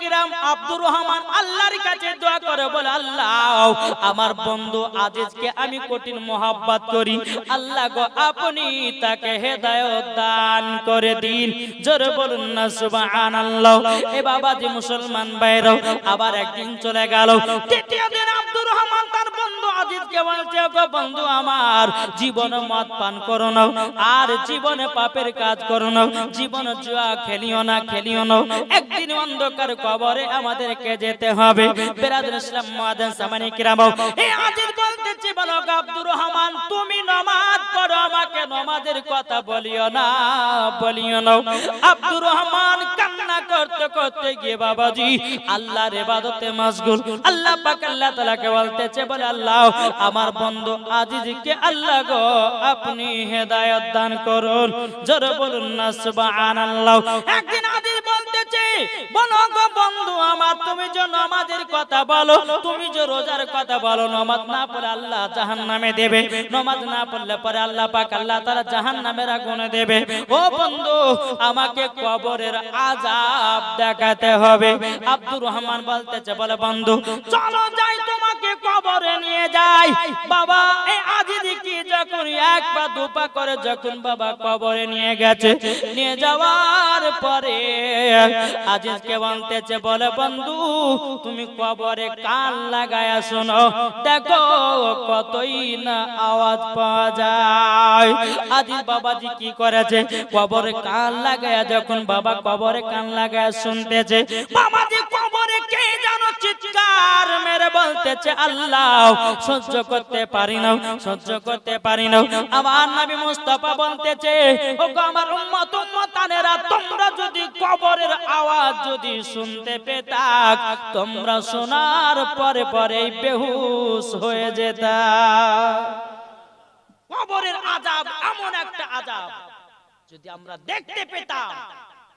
কিরাম আব্দুর রহমান আল্লাহর কাছে দোয়া করে বলে, আল্লাহ, আমার বন্ধু আজিজকে আমি কঠিন মোহাব্বত করি। আল্লাহ গো, আপনি তাকে হেদায়ত দান করে দিন। জোরে বলুন না, সুবহানাল্লাহ। এ বাবাজি মুসলমান ভাইরাও আবার একদিন চলে গেল। তৃতীয় দিন আব্দুর রহমান তার বন্ধু বলছে বন্ধু আমার, জীবন মদ পান করো না, আর জীবনে পাপের কাজ করো না, জীবন জুয়া খেলিও না খেলিও না। একদিন অন্ধকার কবরে আমাদেরকে যেতে হবে। বেরাদুল ইসলাম মুআদ্দিন সামানি কিরাম আজিজ বলতেছে, বলো আব্দুর রহমান, তুমি নামাজ পড়ো, আমাকে নামাজের কথা বলিও না বলিও না। আব্দুর রহমান করতে করতে গিয়ে বাবাজি, আল্লাহর ইবাদতে মশগুল আল্লাহ পাক আল্লাহ তাআলাকে বলতেছে, বলে, আল্লাহ, আমার বন্ধু আজিজকে আল্লাহ গো, আপনি হেদায়েত দান করুন। জোরে বলুন না, সুবহানাল্লাহ। একদিন আজিজ বলতেছে বলো বন্ধু আমার, তুমি যে নামাজের কথা বলো, তুমি যে রোজার কথা বলো, নামাজ না পড়লে আল্লাহ জাহান্নামে দেবে। নামাজ না পড়লে পরে আল্লাহ পাক আল্লাহ তাআলা জাহান্নামের আগুনে দেবে। ও বন্ধু, আমাকে কবরের আযাব দেখাতে হবে। আব্দুর রহমান বলতেছে, বলে, বন্ধু, চলো যাই, তোমাকে কবরে নিয়ে যাই। বাবা এই আজিদি কি যখন এক পা দু পা করে, যখন বাবা কবরে নিয়ে গেছে, নিয়ে যাওয়ার পরে আজিজকে বলতেছে, বলে বন্ধু, তুমি কবরে কান লাগায়া শোনো। দেখো কতই না আওয়াজ পাওয়া যায়। আজিজ বাবাজি কি করেছে? কবরে কান লাগায়া, যখন বাবা কবরে কান লাগায় শুনতেছে, বাবাজি চিৎকার মেরে বলতেছে, আল্লাহ, সহ্য করতে পারি না, সহ্য করতে পারি না। আমার নবী মুস্তাফা বলতেছে ও আমার উম্মত উম্মতানেরা, তোমরা যদি কবরের আওয়াজ যদি শুনতে পেতাক তোমরা শোনার পরে পরে বেহুশ হয়ে যেতা। কবরের আজাব এমন একটা আজাব যদি আমরা দেখতে পেতাম,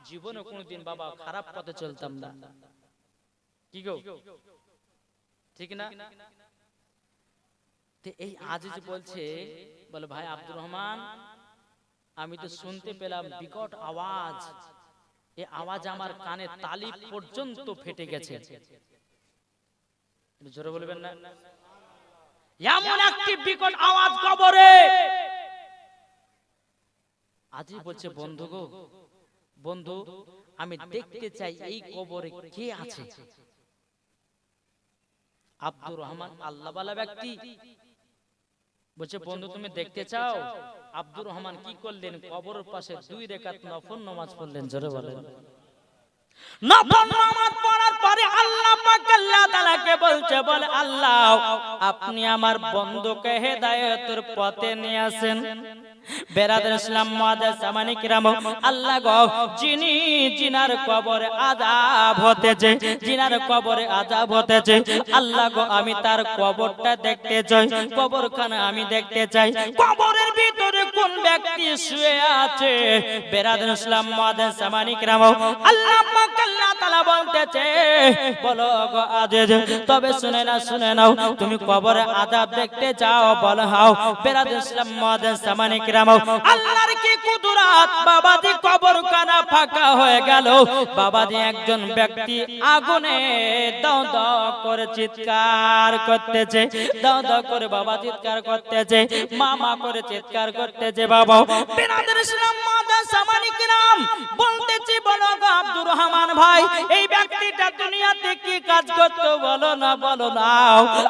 জীবনে বাবা খারাপ পথে চলতাম না। কি গো? ঠিক না? এই আজিজ বলছে বলে ভাই আব্দুর রহমান আমি তো শুনতে পেলাম বিকট আওয়াজ। এই আওয়াজ আমার কানে তালি পর্যন্ত ফেটে গেছে। জোরে বলবেন না? এমন একটি বিকট আওয়াজ কবরে। আজি বলছে বন্ধু গো বন্ধু আমি দেখতে চাই এই কবরে কে আছে? আব্দুর রহমান আল্লাহওয়ালা ব্যক্তি। বলছে বন্ধু তুমি দেখতে চাও? আব্দুর রহমান কি করলেন? কবরের পাশে দুই রেখাত নফল নামাজ পড়লেন জোরে বলেন। নফল নামাজ পড়ার পরে আল্লাহ পাক আল্লাহ তাআলাকে বলছে বলে আল্লাহ আপনি আমার বন্ধুকে হেদায়েতের পথে নিয়ে আসেন। বেরাদের ইসলাম সামানি কিরাম। আল্লাহ জিনার কবরে হতেছে, জিনার কবরে হতেছে। আল্লাহ গো, আমি তার কবরটা দেখতে চাই, কবরখানা আমি দেখতে চাই। কবরের ভিতরে কোন ব্যক্তি শুয়ে আছে? বেরাদের ইসলাম সামানি কিরাম। আল্লাহ আল্লাহ বলতেছে, বলো গো তবে শুনে না শুনে নাও, তুমি কবরে আযাব দেখতে চাও, বলো হাও। বেরাদের ইসলাম মুআদ্দিস সামানি কি একজন ব্যক্তি আগুনে করে চিৎকার করতেছে। করে বাবা চিৎকার করতেছে, মামা করে চিৎকার করতেছে, বাবা। কাজ করতে? বলো না বলো না।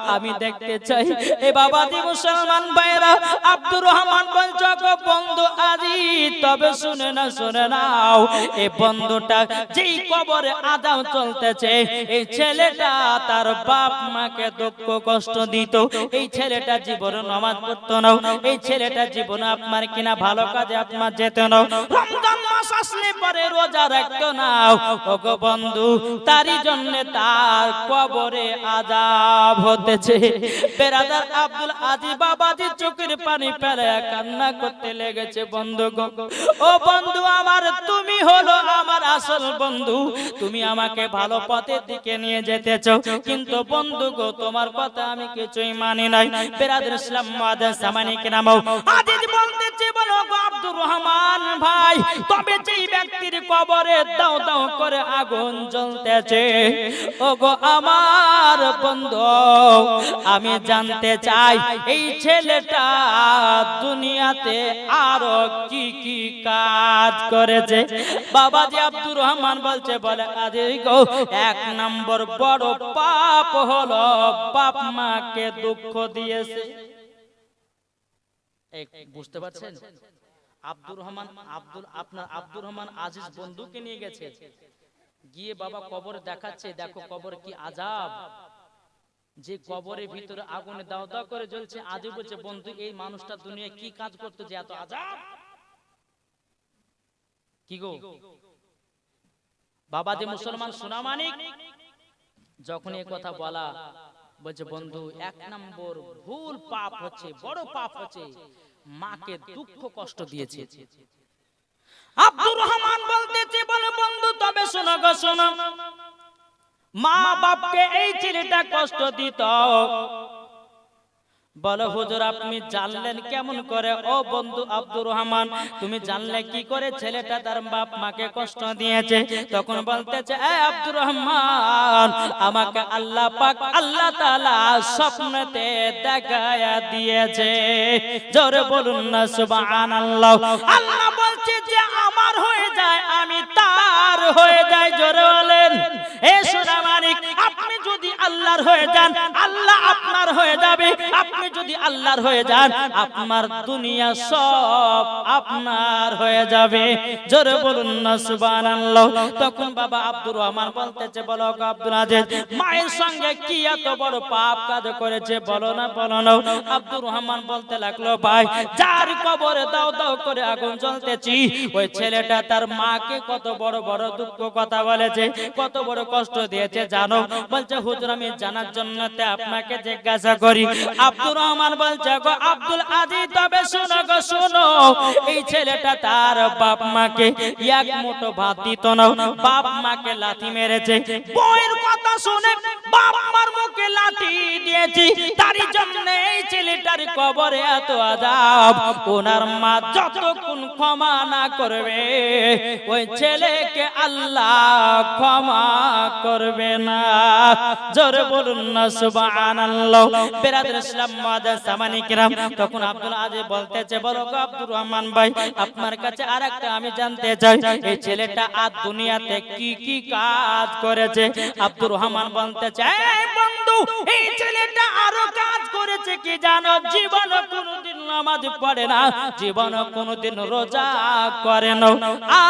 আমি দেখতে চাই। এ বাবাজি মুসলমান ভাইরা আব্দুর রহমান বলছো গো বন্ধু আজি, তবে শুনে না, শুনে নাও এই বন্ধুটা যেই কবরে আদাও চলতেছে, এই ছেলেটা তার বাপ মাকে দুঃখ কষ্ট দিত, এই ছেলেটা জীবনে নামাজ পড়তো না, এই ছেলেটা জীবনে আপনার কিনা ভালো কাজে আপনার যেত না, রমজান মাস আসলে পরে রোজা রাখতো না ও গো বন্ধু, তারই জন্য তার কবরে আজাব হতেছে। বেরাদার আব্দুল আজি বাবাজি চোখের পানি ফেলে কান্না করতে লেগেছে বন্ধু গো ও বন্ধু, আমার তুমি হলো আমার আসল বন্ধু। তুমি আমাকে ভালো পথের দিকে নিয়ে যেতেছ। কিন্তু বন্ধু গো তোমার কথা আমি কিছুই মানি নাই। বেরাদার ইসলাম মাদার সামানিক নামও বলো আব্দুর রহমান ভাই, তবে যেই ব্যক্তির কবরে দাও দাও করে আগুন জ্বলতেছে। আমার বন্ধু, আমি জানতে চাই, এই ছেলেটা দুনিয়াতে আরও কি কি কাজ করেছে? বাবাজি আব্দুর রহমান বলছে, বলে আরে এক নম্বর বড় পাপ হলো বাপ মাকে দুঃখ দিয়েছে। বুঝতে পারছেন? আব্দুর রহমান, আব্দুল, আপনার আব্দুর রহমান আজিজ বন্ধুকে নিয়ে গেছে। গিয়ে বাবা কবর দেখাচ্ছে, দেখো কবর কি আজাব। যে কবরের ভিতরে আগুনে দাও দাও করে জ্বলছে আজও বলছে বন্ধু এই মানুষটা দুনিয়া কি কাজ করতো যে এত আজাব কি গো? বাবা যে মুসলমান সোনামানিক যখন এই কথা বলা বলছে বন্ধু এক নম্বর ভুল পাপ হচ্ছে বড় পাপ হচ্ছে মাকে দুঃখ কষ্ট দিয়েছে। আব্দুর রহমান বলতেছে বলে বন্ধু তবে শোনো গো শোনো। মা বাপকে এই ছেলেটা কষ্ট দিত। বলো, হুজুর, আপনি জানলেন কেমন করে? ও বন্ধু আব্দুর রহমান, তুমি জানলে কি করে ছেলেটা তার বাপ মাকে কষ্ট দিয়েছে? তখন বলতেছে, এ আব্দুর রহমান, আমাকে আল্লাহ পাক আল্লাহ তাআলা স্বপ্নতে দেখায়া দিয়েছে। জোরে বলুন না, সুবহানাল্লাহ। আল্লাহ বলছে যে আমার হয়ে যায়, আমি তার হয়ে যাই, জোরে বলেন। এ সোনা মানিক, আপনি যদি আল্লাহর হয়ে যান, আল্লাহ আপনার হয়ে যাবে আপনি যদি আল্লাহর হয়ে যান, আপনার দুনিয়া সব আপনার হয়ে যাবে। জোরে বলুন না, সুবহানাল্লাহ। তখন বাবা আব্দুর রহমান বলতেছে, বলো আব্দুল আজিজ, মায়ের সঙ্গে কি এত বড় পাপ কাজ করেছে? বলো না বলো না। আব্দুর রহমান বলতে লাগল, ভাই, যার কবরে দাও দাও করে আগুন জ্বলতেছি, ওই ছেলেটা তার মাকে কত বড় বড় দুঃখ কথা বলেছে, কত বড় কষ্ট দিয়েছে, জানো? বলছে, হুজুর, আমি জানার জন্য আপনাকে জিজ্ঞাসা করি আব্দুর রহমান বলছে, গো আব্দুল আজিজ, তবে শোনো গো, শোনো। এই ছেলেটা তার বাপ মাকে এক মুঠো ভাত দিত না। বাপ মাকে লাথি মেরেছে। বইয়ের কথা শুনে বাপ মার মুখে লাথি দিয়েছি। তারই জন্য এই ছেলেটার কবরে এত আজাব ওনার মা যতক্ষণ ক্ষমা না করবে, ওই ছেলেকে আল্লাহ ক্ষমা করবে না। জোরে বলুন না, সুবহানাল্লাহ। বেরাদের ইসলাম মাদার সামানি কিরাম। তখন আব্দুল আজিজ বলতেছে আব্দুর রহমান ভাই, আপনার কাছে আরেকটা আমি জানতে চাই। এই ছেলেটা দুনিয়াতে কি কি কাজ করেছে? আব্দুর রহমান বন্ধু, এই ছেলেটা আরও কাজ করেছে কি জানো? জীবন কোনোদিন নামাজ পড়ে না জীবন কোনোদিন রোজা করে না।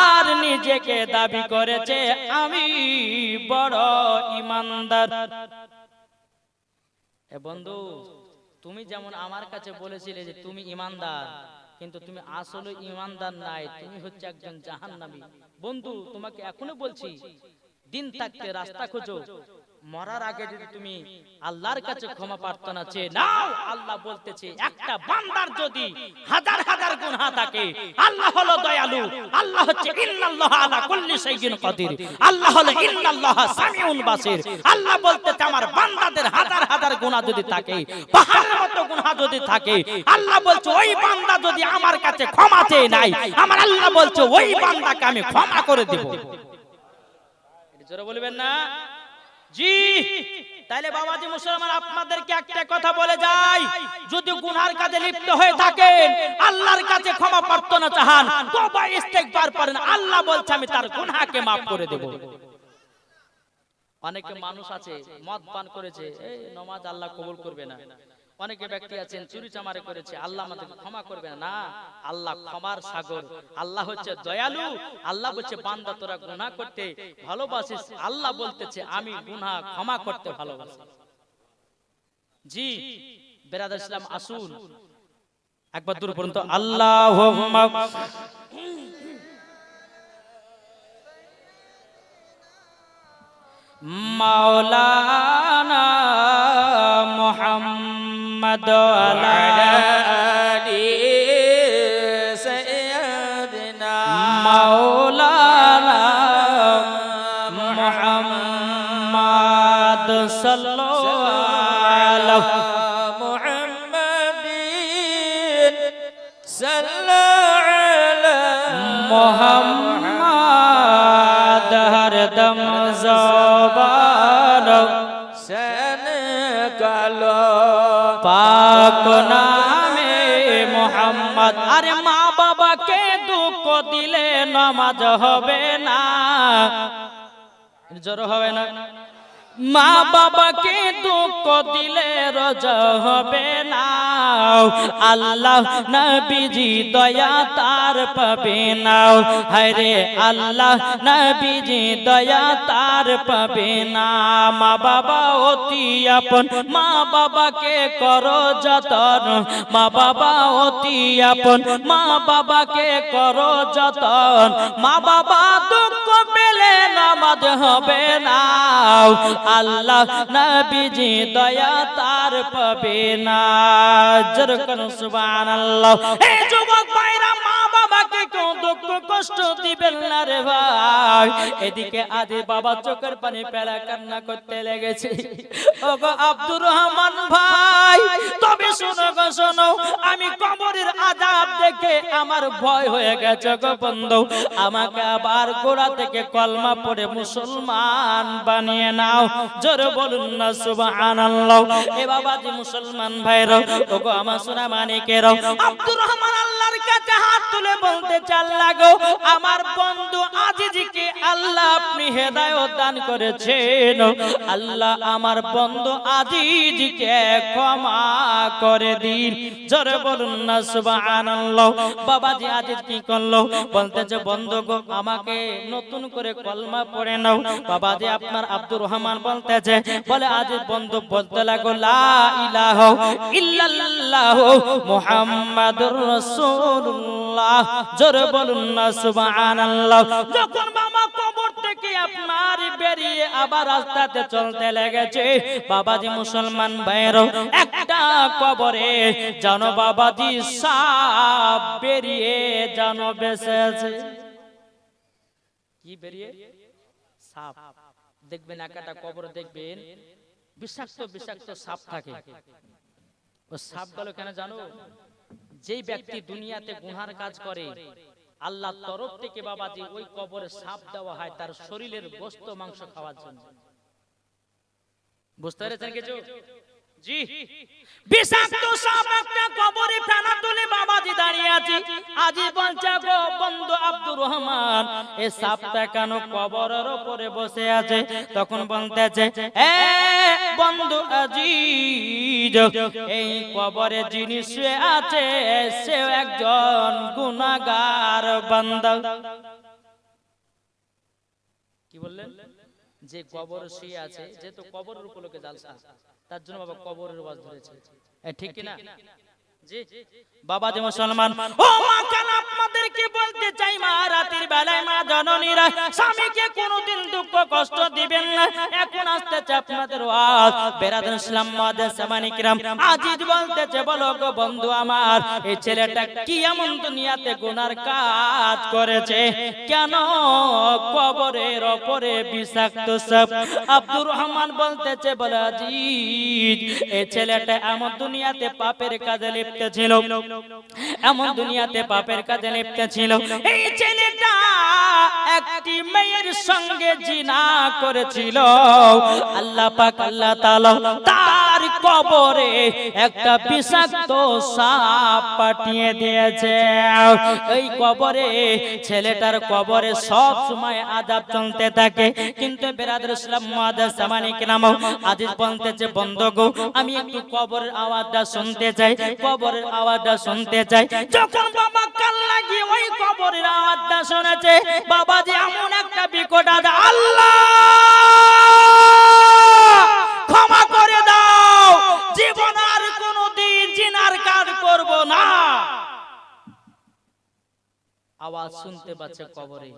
আর নিজেকে দাবি করেছে, আমি বড় ইমানদার। বন্ধু তুমি যেমন আমার কাছে বলেছিলে যে তুমি ইমানদার কিন্তু তুমি আসলে ইমানদার নাই তুমি হচ্ছে একজন জাহান্নামী। বন্ধু তোমাকে এখনও বলছি দিন থাকতে রাস্তা খোঁজো। মরার আগে যদি তুমি আল্লাহর কাছে ক্ষমা প্রার্থনা চেয়ে নাও আল্লাহ বলতেছে একটা বান্দার যদি হাজার হাজার গুনাহ থাকে আল্লাহ হলো দয়ালু আল্লাহ হচ্ছে ইন্নাল্লাহ আলা কুল্লি শাইইন কাদির। আল্লাহ হলো ইন্নাল্লাহ সামিউন বাসির। আল্লাহ বলতেছে আমার হাজার গুনাহ যদি থাকে, পাহাড়ের মতো গুনাহ যদি থাকে, আল্লাহ বলছে, ওই বান্দা যদি আমার কাছে ক্ষমা চেয়ে নাই আমার আল্লাহ বলছে, ওই বান্দাকে আমি ক্ষমা করে দেব। জোরে বলবেন না? জি, তাইলে বাবাজি মুসলমান, আপনাদেরকে একটা কথা বলে যাই। যদি গুনহার কাজে লিপ্ত হয়ে থাকেন, আল্লাহর কাছে ক্ষমা প্রার্থনা চাহান তওবা ইস্তেগফার করেন, আল্লাহ বলছে, আমি তার গুনহাকে maaf করে দেব। অনেকে মানুষ আছে মদ পান করেছে এই নমাজ আল্লাহ কবুল করবে না। অনেকে ব্যক্তি আছেন চুরি চামারে করেছে আল্লাহ আমাদেরকে ক্ষমা করবে না। আল্লাহ ক্ষমার সাগর আল্লাহ হচ্ছে দয়ালু আল্লাহ বলছে বান্দা তোরা গুনাহ করতে ভালোবাসিস আল্লাহ বলতেছে আমি গুনাহ ক্ষমা করতে ভালোবাসি। জি বেরাদার ইসলাম আসুন। একবার দূর পর্যন্ত আল্লাহ মাওলানা মোহাম্মদ মাওলানা হর দম জবান, সেন কালো। পাক নামে মোহাম্মদ। আরে মা বাবাকে দুঃখ দিলে নমাজ হবে না। জোর হবে না। মা বাবাকে দুঃখ দিলে রোজা হবে না। আল্লাহ নবীজি দয়া তার পাবে না। হরে আল্লাহ নবীজি দয়া তার পাবে না। মা বাবা অতি আপন, মা বাবাকে করো যতন। মা বাবা অতি আপন, মা বাবাকে করো যতন। মা বাবা দুঃখ নামাজ হবে না। আল্লাহ নবীজি দয়া তার পাবে না। যেরকম সুবহানাল্লাহ। এই যুবক ভাইরা বাবা আমি কবরের দেখে আমার ভয় হয়ে গেছে গো বন্ধু। আমাকে আবার গোড়া থেকে কলমা পড়ে মুসলমান বানিয়ে নাও। জোরে বলুন না, সুবহানাল্লাহ। এ বাবাজি মুসলমান ভাইরা, ওগো আমার সোনা মানিকেরাও আব্দুর রহমান আল্লাহর কাছে হাত তুলে বলতে চাল লাগো, আমার বন্ধু আজিজিকে আল্লাহ আপনি হেদায়েত দান করেছেন। আল্লাহ আমার বন্ধু আজিজিকে ক্ষমা করে দিন। জোরে বলুন না, সুবহানাল্লাহ। বাবাজি আজিজ কি করল? বলতেছে, বন্ধু গো, আমাকে নতুন করে কলমা পড়ে নাও। বাবাজি আপনার আব্দুর রহমান বলতেছে, বলে, আজিজ বন্ধু, বলতে লাগো, লা ইলাহা ইল্লাল্লাহ মুহাম্মাদুর রাসূলুল্লাহ। জোরে বলুন না, সুবহানাল্লাহ। যখন মামা কবর থেকে আপনার বেরিয়ে আবার রাস্তাতে চলতে লেগেছে, বাবাজি মুসলমান ভাইয়েরও একটা কবরে জানো বাবাজি সাপ বেরিয়ে জানো বেঁচে আছে কি বেরিয়ে? সাপ। দেখবেন একটা কবর দেখবেন বিষাক্ত বিষাক্ত সাপ থাকে। ও সাপগুলো কেন জানো? যেই ব্যক্তি দুনিয়াতে গুনহার কাজ করে আল্লাহ তরফ থেকে বাবা যে ওই কবরে সাপ দেওয়া হয় তার শরীরের গোস্ত মাংস খাওয়ার জন্য। বুঝতে পেরেছেন কিছু? জি। বিষাক্ত সাপ একটা কবরে ফেলা তুলে বাবাজি দাঁড়িয়ে আছে। আজি বলছে গো বন্ধু আব্দুর রহমান। এই সাপটা কেন কবরের উপরে বসে আছে? তখন বলতেছে, এ বন্ধু আজিজ, এই কবরে যিনি আছে সে একজন গুনাগার বান্দা। কি বললেন? যে কবর শুয়ে আছে যেহেতু কবরের উপলক্ষে জালসা তার জন্য বাবা কবরের ওয়াজ ধরেছে। ঠিক কিনা? বাবা যে মুসলমান ও মা কেন আপনাদেরকে বলতে চাই মা? রাতের বেলায় মা জননীরা স্বামীকে কোনোদিন দুঃখ কষ্ট দিবেন না। এখন আসতেছে আপনাদের ওয়াজ। বেরাদুল ইসলাম মাদের সামানিকরাম আজিজ বলতেছে বলো গো বন্ধু আমার এই ছেলেটা কি এমন দুনিয়াতে গুনার কাজ করেছে? কেন কবরের ওপরে বিষাক্ত সাপ আব্দুর রহমান বলতেছে বলে আজিজ এই ছেলেটা এমন দুনিয়াতে পাপের কাজে লিপ্ত ছিল এমন দুনিয়াতে পাপের কাজে লিপ্ত ছিল এই ছেলেটা একটি মেয়ের সঙ্গে জিনা করেছিল। আল্লাহ পাক, আল্লাহ তাআলা তার কবরে একটা বিষাক্ত সাপ পাঠিয়ে দিয়েছে। এই কবরে, ছেলেটার কবরে সব সময় আজাব চলতে থাকে। কিন্তু বেরাদুল ইসলাম মুআদ্দাস সামানিক নাম আজিজ বলতেছে, বন্ধ গো, আমি একটু কবরের আওয়াজটা শুনতে চাই। কবরের আওয়াজটা শুনতে চাই। যখন বাবা কাল লাগিয়ে ওই কবরের আওয়াজটা শুনেছে বাবা যে এমন একটা বিকট আজ আল্লাহ, ক্ষমা করে দাও, জীবন আর কোনোদিন জিনার কাজ করব না। আওয়াজ শুনতে পাচ্ছে কবরে।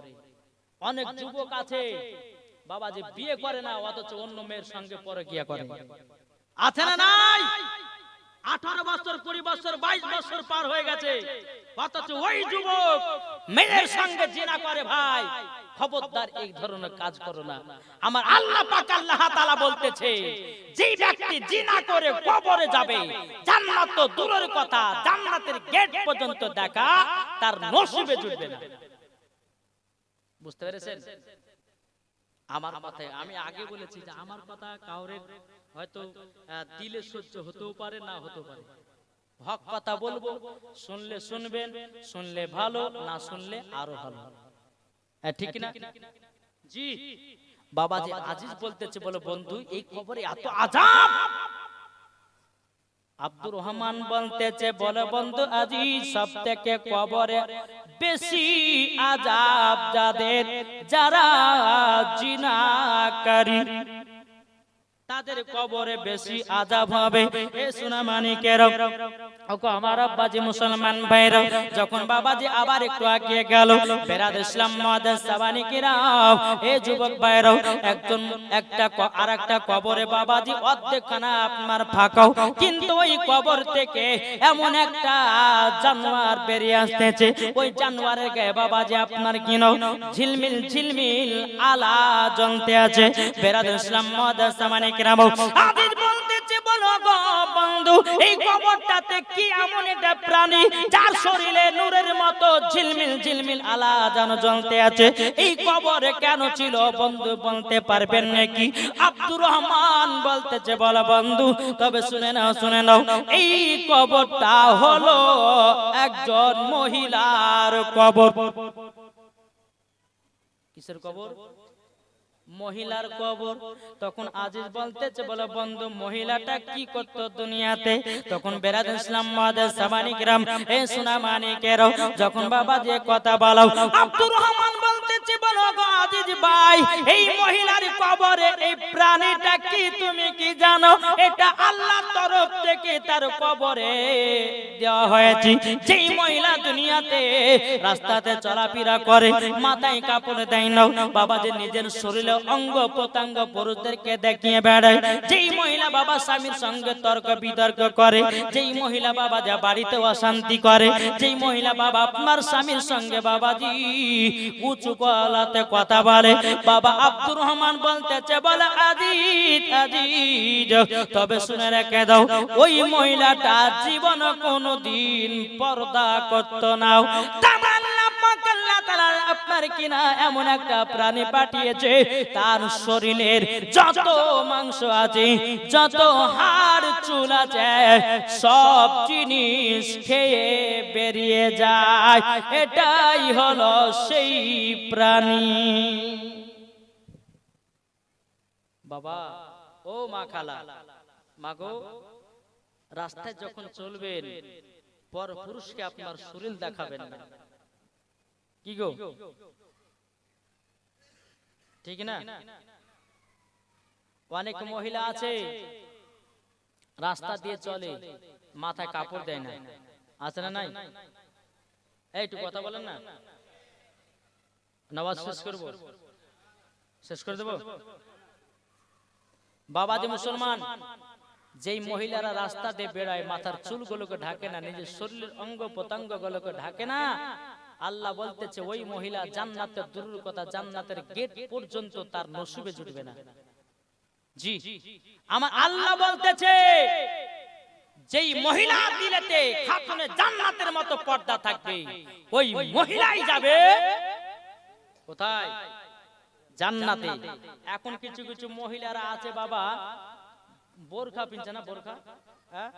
অনেক যুবক আছে বাবা যে বিয়ে করে না, অথচ অন্য মেয়ের সঙ্গে পরকিয়া করে। আছে না নাই? আঠারো বছর কুড়ি বছর বাইশ বছর পার হয়ে গেছে। অথচ ওই যুবক মেয়ের সঙ্গে জিনা করে ভাই। খবরদার এই ধরনের কাজ করো না। আমার আল্লাহ পাক আল্লাহ তাআলা বলতেছে যে ব্যক্তি জিনা করে কবরে যাবে জান্নাত তো দূরের কথা জান্নাতের গেট পর্যন্ত দেখা তার নসিবে জুটবে না। বুঝতে পেরেছেন? আমার কথায়। আমি আগে বলেছি যে আমার কথা কাউরের হয়তো দিলে সহ্য হতেও পারে না হতেও পারে। হক কথা বলব শুনলে শুনবেন শুনলে ভালো না শুনলে আরও ভালো। ঠিক না জি। বাবা যে আজিজ বলতেছে বলে বন্ধু এই খবরে এত আজাব আব্দুর রহমান বলতেছে বলে বন্ধু আজি সব থেকে কবরে বেশি আজাব যাদের যারা জিনাকারী তাদের কবরে বেশি আজাব হবে। এ সোনা মানিকের ওকে আমার আব্বাজি মুসলমান ভাইরা যখন বাবাজি আবার একটু আগিয়ে গেল বেরাদ ইসলাম মাদাস সাবানিকেরাও এ যুবক ভাইরা একজন একটা আর একটা কবরে বাবাজি অর্ধেকখানা আপনার ফাঁকাও কিন্তু ওই কবর থেকে এমন একটা জানোয়ার বেরিয়ে আসতেছে। ওই জানোয়ারের গায়ে বাবাজি আপনার কিনো? ঝিলমিল ঝিলমিল আলা জ্বলতে আছে। বেরাদ ইসলাম মাদাস সাবানিকেরাও আদিজ বলতেছে, বলো গো বন্ধু, এই কবরটাতে কি এমন একটা প্রাণী যার শরীরে নূরের মতো ঝিলমিল ঝিলমিল আলা যেন জ্বলতে আছে? এই কবরে কেন ছিল? বন্ধু বলতে পারবেন নাকি? আব্দুর রহমান বলতেছে, বলো বন্ধু, তবে শুনে নাও শুনে নাও। এই কবরটা হলো একজন মহিলার কবর। কিসের কবর? মহিলার কবর। তখন আজিজ বলতেছে বলে বন্ধু মহিলাটা কি করতো দুনিয়াতে? তখন বেরাদ ইসলাম মাদের গ্রাম এ সোনা মানিকের যখন বাবা যে কথা বলো আব্দুর রহমান বলতেছে বলো গো আজিজ ভাই এই মহিলার কবরে এই প্রাণীটা কি তুমি কি জানো? এটা আল্লাহ তরফ থেকে তার কবরে দেওয়া হয়েছে। যেই মহিলা দুনিয়াতে, রাস্তাতে চলাফেরা করে, মাথায় কাপড় দেয় না। বাবা যে নিজের শরীরে অঙ্গ প্রত্যঙ্গ পুরুষদেরকে দেখিয়ে বেড়ায়, যেই মহিলা বাবা স্বামীর সঙ্গে তর্ক বিতর্ক করে, যেই মহিলা বাবা যা বাড়িতে অশান্তি করে, যেই মহিলা বাবা আপনার স্বামীর সঙ্গে বাবাজি উঁচু গলাতে কথা বলে, বাবা আব্দুর রহমান বলতেছে, বলে, আজিজ আজিজ, তবে শুনে রেখে দাও, ওই মহিলাটা জীবন কোনোদিন পর্দা করতো না। তামান্না পাক আল্লাহ তাআলা আপনার কিনা এমন একটা প্রাণী পাঠিয়েছে। তার শরীরের যত মাংস আছে, যত হাড়, চুল আছে, সব জিনিস খেয়ে বেরিয়ে যায়। এটাই হলো সেই প্রাণী। বাবা, ও মা খালা মাগো রাস্তায় যখন চলবেন পর পুরুষকে আপনার শরীর দেখাবেন না। কি গো? ঠিক না? অনেক মহিলা আছে, রাস্তা দিয়ে চলে, মাথায় কাপড় দেয় না। আছে না নাই? একটু কথা বলেন না। নামাজ শেষ করব। শেষ করে দেব? বাবা যে মুসলমান যেই মহিলারা রাস্তা দিয়ে বেড়ায় মাথার চুলগুলোকে ঢাকে না নিজের শরীরের অঙ্গ প্রত্যঙ্গ গুলোকে ঢাকে না। আল্লাহ বলতেছে ওই মহিলা জান্নাতের দূরের কথা জান্নাতের গেট পর্যন্ত তার নসিবে জুটবে না। জি। আমার আল্লাহ বলতেছে যেই মহিলা দিলেতে খাতুনে জান্নাতের মতো পর্দা থাকবে ওই মহিলাই যাবে। কোথায়? জান্নাতে। এখন কিছু কিছু মহিলারা আছে বাবা। বোরখা পিনছে না বোরখা? হ্যাঁ?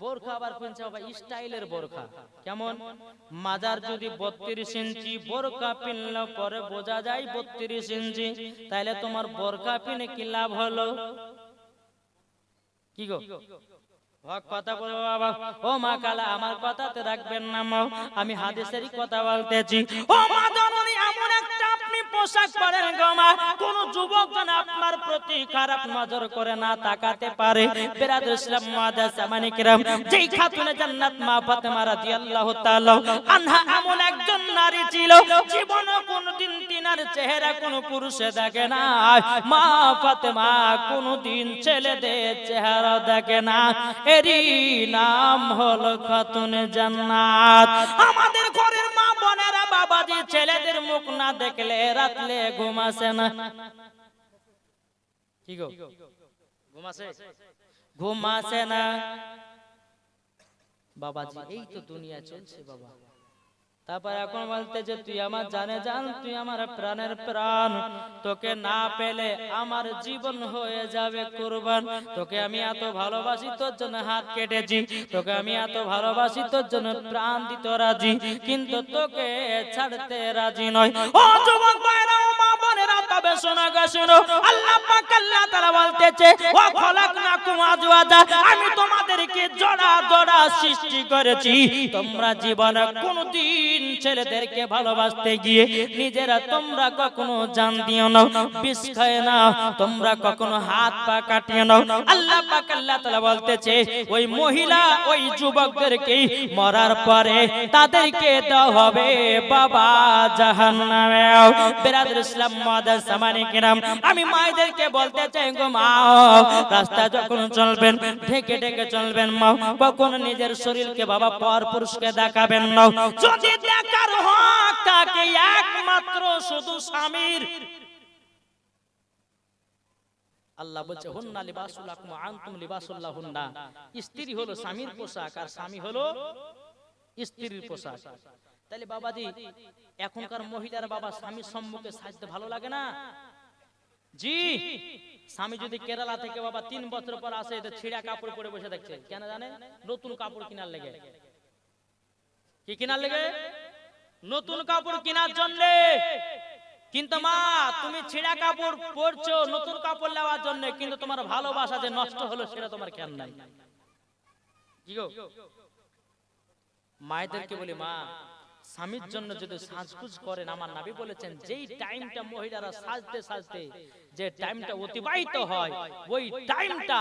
বোরখা আবার পিনছে বাবা, স্টাইলের বোরখা। কেমন? মাজার যদি বত্রিশ ইঞ্চি বোরখা পিনলে পরে বোঝা যায় বত্রিশ ইঞ্চি। তাইলে তোমার বোরখা পিনে কি লাভ হলো? কি গো? কথা বলব বাবা। ও মা কালা, আমার কথাতে রাখবেন না মা। আমি হাদিসেরই কথা বলতেছি। ও মা জননী এমন পোশাক পরেন গমা কোন যুবক যেন আপনার প্রতি খারাপ নজর করে না তাকাতে পারে। বেরাদ ইসলাম মাদাসা মানিকরাম যেই খাতুনে জান্নাত মা ফাতেমা রাদিয়াল্লাহু তাআলা আনহা এমন একজন নারী ছিল জীবন কোনদিন তিনার চেহারা কোন পুরুষে দেখে না মা ফাতেমা কোনদিন ছেলেদের চেহারা দেখে না। এরই নাম হলো খাতুনে জান্নাত। আমাদের ঘরের মা বোনেরা বাবাজি ছেলেদের মুখ না দেখলে রাতলে ঘুমাসে না। কি গো? ঘুমাসে ঘুমাসে না। বাবাজি, এই তো দুনিয়া চলছে বাবা। তারপর এখন বলতে যে, তুই আমার জানে জান, তুই আমার প্রাণের প্রাণ। তোকে না পেলে আমার জীবন হয়ে যাবে কুরবান। তোকে আমি এত ভালোবাসি, তোর জন্য হাত কেটেছি। তোকে আমি এত ভালোবাসি, তোর জন্য প্রাণ দিতে রাজি। কিন্তু তোকে ছাড়তে রাজি নয় ও যুবক ভাইরা তবে শোনা গো আল্লাহ পাক আল্লাহ বলতেছে আমি তোমাদেরকে জোড়া জোড়া সৃষ্টি করেছি। তোমরা জীবনে কোনোদিন ছেলেদেরকে ভালোবাসতে গিয়ে নিজেরা তোমরা কখনো জান দিও না, বিষ খায় না, তোমরা কখনো হাত পা কাটিয়ে নাও আল্লাহ পাক আল্লাহ তাআলা বলতেছে, ওই মহিলা ওই যুবকদেরকে মরার পরে তাদেরকে দেওয়া হবে বাবা জাহান্নামে। বেরাদুল ইসলাম মাদার সামানি কিরাম আমি মায়েদেরকে বলতে চাই গো মা রাস্তা যখন চলবেন, ঢেকে ঢেকে চলবেন মা, কখন নিজের শরীরকে বাবা পর পুরুষকে দেখাবেন না। যদি দেখার হক তাকে একমাত্র শুধু স্বামীর। আল্লাহ বলছে, হুন্না লিবাসুল আকুম আনতুম লিবাসুল্লাহ হুন্না। স্ত্রী হলো স্বামীর পোশাক আর স্বামী হলো স্ত্রীর পোশাক। তাহলে বাবাজি, এখনকার মহিলার বাবা স্বামীর সম্মুখে সাজতে ভালো লাগে না? জি, স্বামী যদি কেরালা থেকে বাবা তিন বছর পর আসে তো ছিঁড়া কাপড় পরে বসে দেখছে কেন জানে নতুন কাপড় কেনার লেগে। কি কেনার লেগে? নতুন কাপড় কেনার জন্য। কিন্তু মা তুমি ছিঁড়া কাপড় পরছো নতুন কাপড় নেওয়ার জন্য। কিন্তু তোমার ভালোবাসা যে নষ্ট হলো সেটা তোমার খেয়াল নাই কি গো মায়েদেরকে বলি মা স্বামীর জন্য যদি সাজগুজ করেন আমার নাবি বলেছেন যেই টাইমটা মহিলারা সাজতে সাজতে যে টাইমটা অতিবাহিত হয় ওই টাইমটা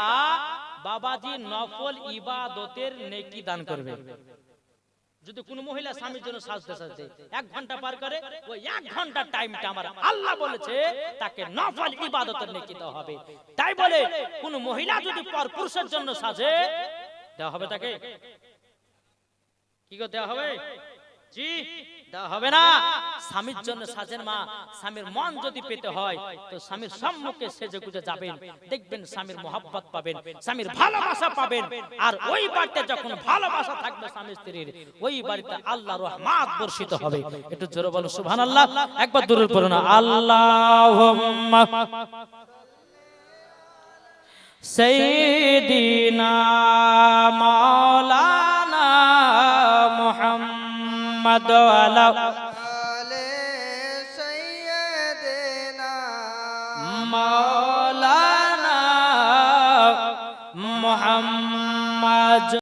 বাবাজি নফল ইবাদতের নেকি দান করবে। যদি কোন মহিলা স্বামীর জন্য সাজতে সাজতে এক ঘণ্টা পার করে ওই এক ঘণ্টার টাইমটা আমার আল্লাহ বলেছে তাকে নফল ইবাদতের নিকিত হবে। তাই বলে কোন মহিলা যদি পর পুরুষের জন্য সাজে দেওয়া হবে তাকে? কি করে দেওয়া হবে। জি হবে না। স্বামীর জন্য সাজেন মা, স্বামীর মন যদি পেতে হয়, তো স্বামীর সম্মুখে সেজে গুজে যাবেন। দেখবেন স্বামীর মোহাব্বত পাবেন, স্বামীর ভালোবাসা পাবেন। আর ওই বাড়িতে যখন ভালোবাসা থাকবে স্বামী স্ত্রীর, ওই বাড়িতে আল্লাহ রহমাত বর্ষিত হবে। একটু জোরে বলো একবার দূরে না দোয়ালাও